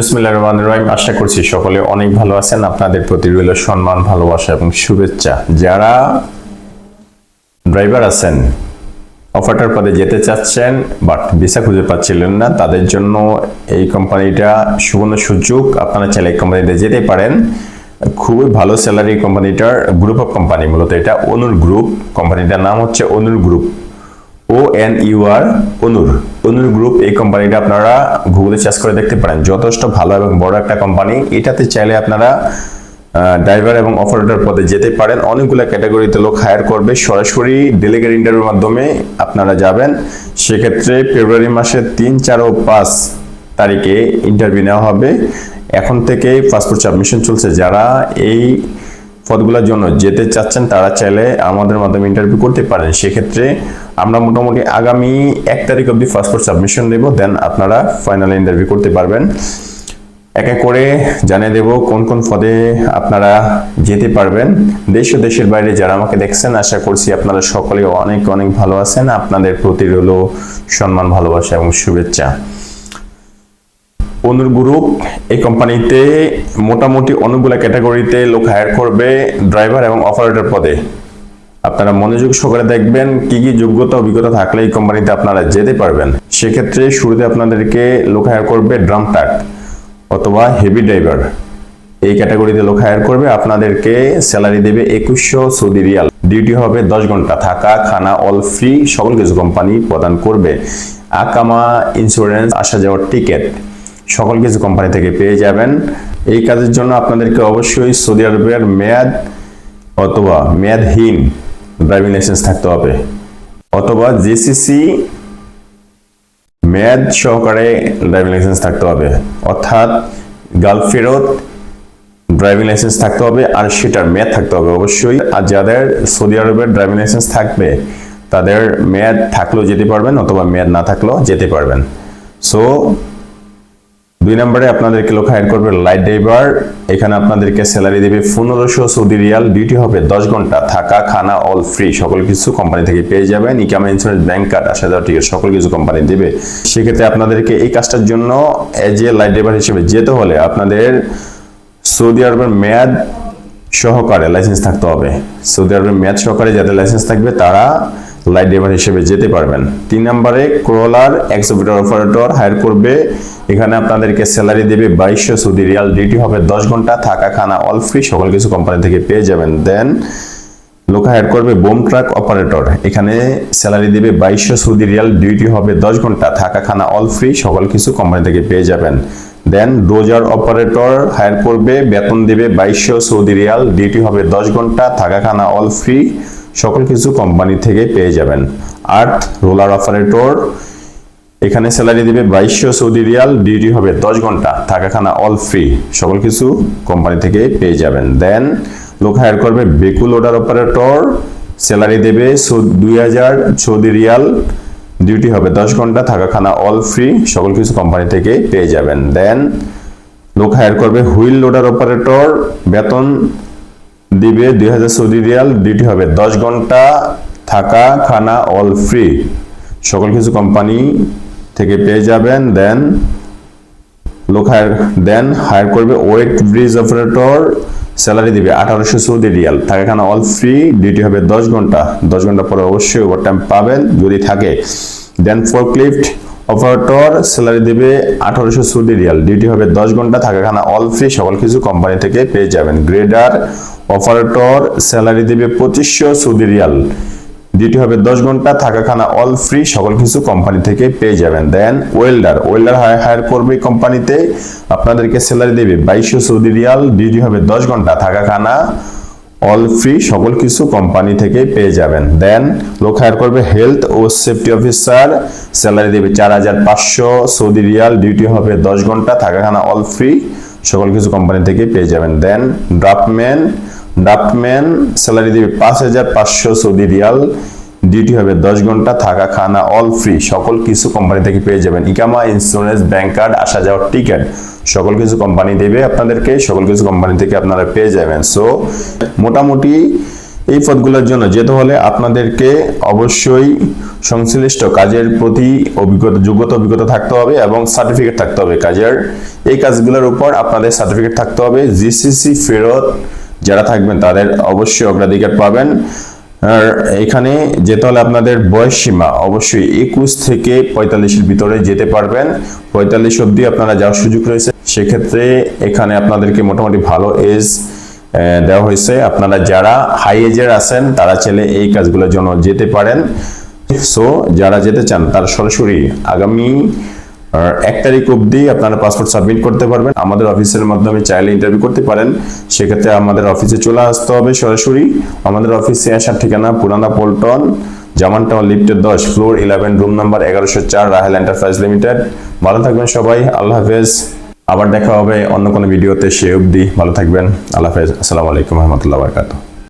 বিসমিল্লাহির রহমানির রহিম। আশা করছি সকলে অনেক ভালো আছেন। আপনাদের প্রতি রইল সম্মান, ভালোবাসা এবং শুভেচ্ছা। যারা ড্রাইভার আছেন, অফারটার পদে যেতে চাচ্ছেন, বাট ভিসা খুঁজে পাচ্ছিলেন না, তাদের জন্য এই কোম্পানিটা সুবর্ণ সুযোগ। আপনারা চাইলে এই কোম্পানিতে যেতে পারেন। খুবই ভালো স্যালারি কোম্পানিটার গ্রুপ অফ কোম্পানি মূলত এটা অনুর গ্রুপ কোম্পানিটার নাম হচ্ছে Anur group O N U R Anur Anur group এই কোম্পানিটা আপনারা গুগলে সার্চ করে দেখতে পারেন। যথেষ্ট ভালো এবং বড় একটা কোম্পানি এটাতে চাইলে আপনারা ড্রাইভার এবং অপারেটর পদে যেতে পারেন। অনেকগুলো ক্যাটাগরিতে লোক হায়ার করবে। সরাসরি ডেলিগেট ইন্টারভিউর মাধ্যমে আপনারা যাবেন। সেক্ষেত্রে ফেব্রুয়ারি মাসের তিন, চার ও পাঁচ তারিখে ইন্টারভিউ নেওয়া হবে। এখন থেকে পাসপোর্ট সাবমিশন চলছে। যারা এই পদগুলোর জন্য যেতে চাচ্ছেন তারা চাইলে আমাদের মাধ্যমে ইন্টারভিউ করতে পারেন। সেক্ষেত্রে আমরা মোটামুটি আগামী এক তারিখ অবধি পাসপোর্ট সাবমিশন দেব দেন আপনারা ফাইনাল ইন্টারভিউ করতে পারবেন। এক এক করে জানিয়ে দেব কোন কোন পদে আপনারা যেতে পারবেন। দেশ ও দেশের বাইরে যারা আমাকে দেখছেন, আশা করছি আপনারা সকলে অনেক অনেক ভালো আছেন। আপনাদের প্রতি রইল সম্মান, ভালোবাসা এবং শুভেচ্ছা। অনুর গ্রুপ এই কোম্পানিতে মোটামুটি অনেকগুলো ক্যাটাগরিতে লোক হায়ার করবে ড্রাইভার এবং অপারেটর পদে। আপনারা মনোযোগ সহকারে দেখবেন কি কি যোগ্যতা, অভিজ্ঞতা থাকলে এই কোম্পানিতে আপনারা যেতে পারবেন। সেক্ষেত্রে শুরুতে আপনাদেরকে লোক হায়ার করবে ড্রাম ট্রাক অথবা হেভি ড্রাইভার এই ক্যাটাগরিতে লোক হায়ার করবে, আপনাদেরকে স্যালারি দেবে একুশশো সৌদি রিয়াল। ডিউটি হবে দশ ঘণ্টা। থাকা, খানা অল ফ্রি সকল কিছু কোম্পানি প্রদান করবে। আকামা ইন্স্যুরেন্স আসা যাওয়ার টিকিট সকল কিছু কোম্পানি থেকে পেয়ে যাবেন। এই কাজের জন্য আপনাদেরকে অবশ্যই সৌদি আরবের মেয়াদ অথবা মেয়াদহীন ড্রাইভিং লাইসেন্স থাকতে হবে। অথবা জেসিসি মেয়াদ সহকারে ড্রাইভিং লাইসেন্স থাকতে হবে। অর্থাৎ গালফ ফেরত ড্রাইভিং লাইসেন্স থাকতে হবে আর সেটার মেয়াদ থাকতে হবে অবশ্যই। আর যাদের সৌদি আরবের ড্রাইভিং লাইসেন্স থাকবে, তাদের মেয়াদ থাকলেও যেতে পারবেন অথবা মেয়াদ না থাকলেও যেতে পারবেন। সো দুই নম্বরে আপনাদেরকে লোক হায়ার করবে লাইট ড্রাইভার এখানে আপনাদেরকে স্যালারি দেবে পনেরোশো সৌদি রিয়াল। ডিউটি হবে দশ ঘণ্টা। থাকা, খানা অল ফ্রি সকল কিছু কোম্পানি থেকে পেয়ে যাবেন। ইকামা ইন্স্যুরেন্স ব্যাংক কার্ড আসা যাওয়া টিকিট সকল কিছু কোম্পানি দেবে। সেক্ষেত্রে আপনাদেরকে এই কাজটার জন্য এজ এ লাইট ড্রাইভার হিসেবে যেতে হলে আপনাদের সৌদি আরবের মেয়াদ সহকারে লাইসেন্স থাকতে হবে। সৌদি আরবের মেয়াদ সহকারে যাদের লাইসেন্স থাকবে তারা লাইট ড্রাইভার হিসেবে যেতে পারবেন। তিন নম্বরে ক্রোলার এক্সোপিটার অপারেটর হায়ার করবে। এখানে আপনাদেরকে স্যালারি দেবে বাইশশো সৌদি রিয়াল। ডিউটি হবে দশ ঘণ্টা, থাকা খানা অল ফ্রি সকল কিছু কোম্পানি থেকে পেয়ে যাবেন। দেন লোক হায়ার করবে বোম ট্রাক অপারেটর এখানে স্যালারি দেবে বাইশশো সৌদি রিয়াল। ডিউটি হবে দশ ঘণ্টা, থাকা খানা অল ফ্রি সকল কিছু কোম্পানি থেকে পেয়ে যাবেন। দেন ডোজার অপারেটর হায়ার করবে, বেতন দেবে বাইশশো সৌদি রিয়াল। ডিউটি হবে দশ ঘণ্টা, থাকা খানা অল ফ্রি সকল কিছু কোম্পানি থেকে পেয়ে যাবেন। আর্থ রোলার অপারেটর এখানে স্যালারি দিবে বাইশশো সৌদি রিয়াল ডিউটি হবে দশ ঘণ্টা থাকা খানা অল ফ্রি সকল কিছু কোম্পানি থেকে পেয়ে যাবেন। দেন লোক হায়ার করবে বেকুল ওডার অপারেটর স্যালারি দেবে দুই হাজার সৌদি রিয়াল ডিউটি হবে দশ ঘণ্টা থাকা খানা অল ফ্রি সকল কিছু কোম্পানি থেকে পেয়ে যাবেন। দেন লোক হায়ার করবে হুইল লোডার অপারেটর বেতন দিবে দুই হাজার সৌদি রিয়াল ডিউটি হবে। দশ ঘণ্টা থাকা, খানা অল ফ্রি সকল কিছু কোম্পানি থেকে পেয়ে যাবেন। দেন লোক হায়ার দেন হায়ার করবে ওয়েট ব্রিজ অপারেটর স্যালারি দিবে আঠারোশো সৌদি রিয়াল। থাকে, খানা অল ফ্রি ডিউটি হবে দশ ঘণ্টা। দশ ঘণ্টা পরে অবশ্যই ওভার টাইম পাবেন যদি থাকে। দেন ফোরক্লিফট অপারেটর স্যালারি দেবে আঠারোশো সৌদি রিয়াল। ডিউটি হবে দশ ঘণ্টা থাকে খানা অল ফ্রি সকল কিছু কোম্পানি থেকে পেয়ে যাবেন। গ্রেডার অপারেটর স্যালারি দেবে পঁচিশশো সৌদি রিয়াল। ডিউটি হবে দশ ঘণ্টা থাকা খানা অল ফ্রি সকল কিছু কোম্পানি থেকে পেয়ে যাবেন। দেন ওয়েল্ডার ওয়েল্ডার হায়ার করবে কোম্পানিতে আপনাদেরকে স্যালারি দেবে বাইশশো সৌদি রিয়াল। ডিউটি হবে দশ ঘণ্টা থাকা খানা অল ফ্রি সকল কিছু কোম্পানি থেকে পেয়ে যাবেন। দেন লোক হায়ার করবে হেলথ ও সেফটি অফিসার স্যালারি দেবে চার হাজার পাঁচশো, সৌদি রিয়াল ডিউটি হবে দশ ঘণ্টা, থাকাখানা অল ফ্রি সকল কিছু কোম্পানি থেকে পেয়ে যাবেন। দেন ড্রাফটম্যান ড্রাফটম্যান স্যালারি দেবে পাঁচ হাজার পাঁচশো সৌদি রিয়াল ডিউটি হবে দশ ঘণ্টা, থাকা খানা অল ফ্রি সকল কিছু কোম্পানি থেকে পেয়ে যাবেন। ইকামা ইন্স্যুরেন্স ব্যাংক কার্ড আসা যাওয়ার টিকিট সকল কিছু কোম্পানি দেবে আপনাদেরকে, সকল কিছু কোম্পানি থেকে আপনারা পেয়ে যাবেন। সো মোটামুটি এই পদগুলোর জন্য যেতে হলে আপনাদেরকে অবশ্যই সংশ্লিষ্ট কাজের প্রতি অভিজ্ঞতা, যোগ্যতা, অভিজ্ঞতা থাকতে হবে এবং সার্টিফিকেট থাকতে হবে। কাজের এই কাজগুলোর উপর আপনাদের সার্টিফিকেট থাকতে হবে। জিসিসি ফেরত যারা থাকবেন তাদের অবশ্যই অগ্রাধিকার পাবেন। আর এখানে যেতে হলে আপনাদের বয়স সীমা। অবশ্যই একুশ থেকে পঁয়তাল্লিশের ভিতরে যেতে পারবেন। পঁয়তাল্লিশ অবধি আপনারা যাওয়ার সুযোগ রয়েছে। সেক্ষেত্রে এখানে আপনাদেরকে মোটামুটি ভালো এজ দেওয়া হয়েছে। আপনারা যারা হাই এজের আছেন, তারা চাইলে এই কাজগুলোর জন্য যেতে পারেন। সো যারা যেতে চান, তারা সরাসরি আগামী আর এক তারিখ অবধি আপনারা পাসপোর্ট সাবমিট করতে পারবেন। আমাদের অফিসের মাধ্যমে চাইলে ইন্টারভিউ করতে পারেন। সেক্ষেত্রে আমাদের অফিসে চলে আসতে হবে সরাসরি। আমাদের অফিসে আসার ঠিকানা পুরানা পল্টন, জামান টাউন, লিফটের দশ, ফ্লোর ইলেভেন রুম নাম্বার এগারোশো চার, রাহেল এন্টারপ্রাইজ লিমিটেড ভালো থাকবেন সবাই, আল্লাহ হাফেজ। আবার দেখা হবে অন্য কোনো ভিডিওতে সে অবধি। ভালো থাকবেন। আল্লাহ হাফেজ। আসসালামু আলাইকুম রহমতুল্লাহ বারকাতুহ।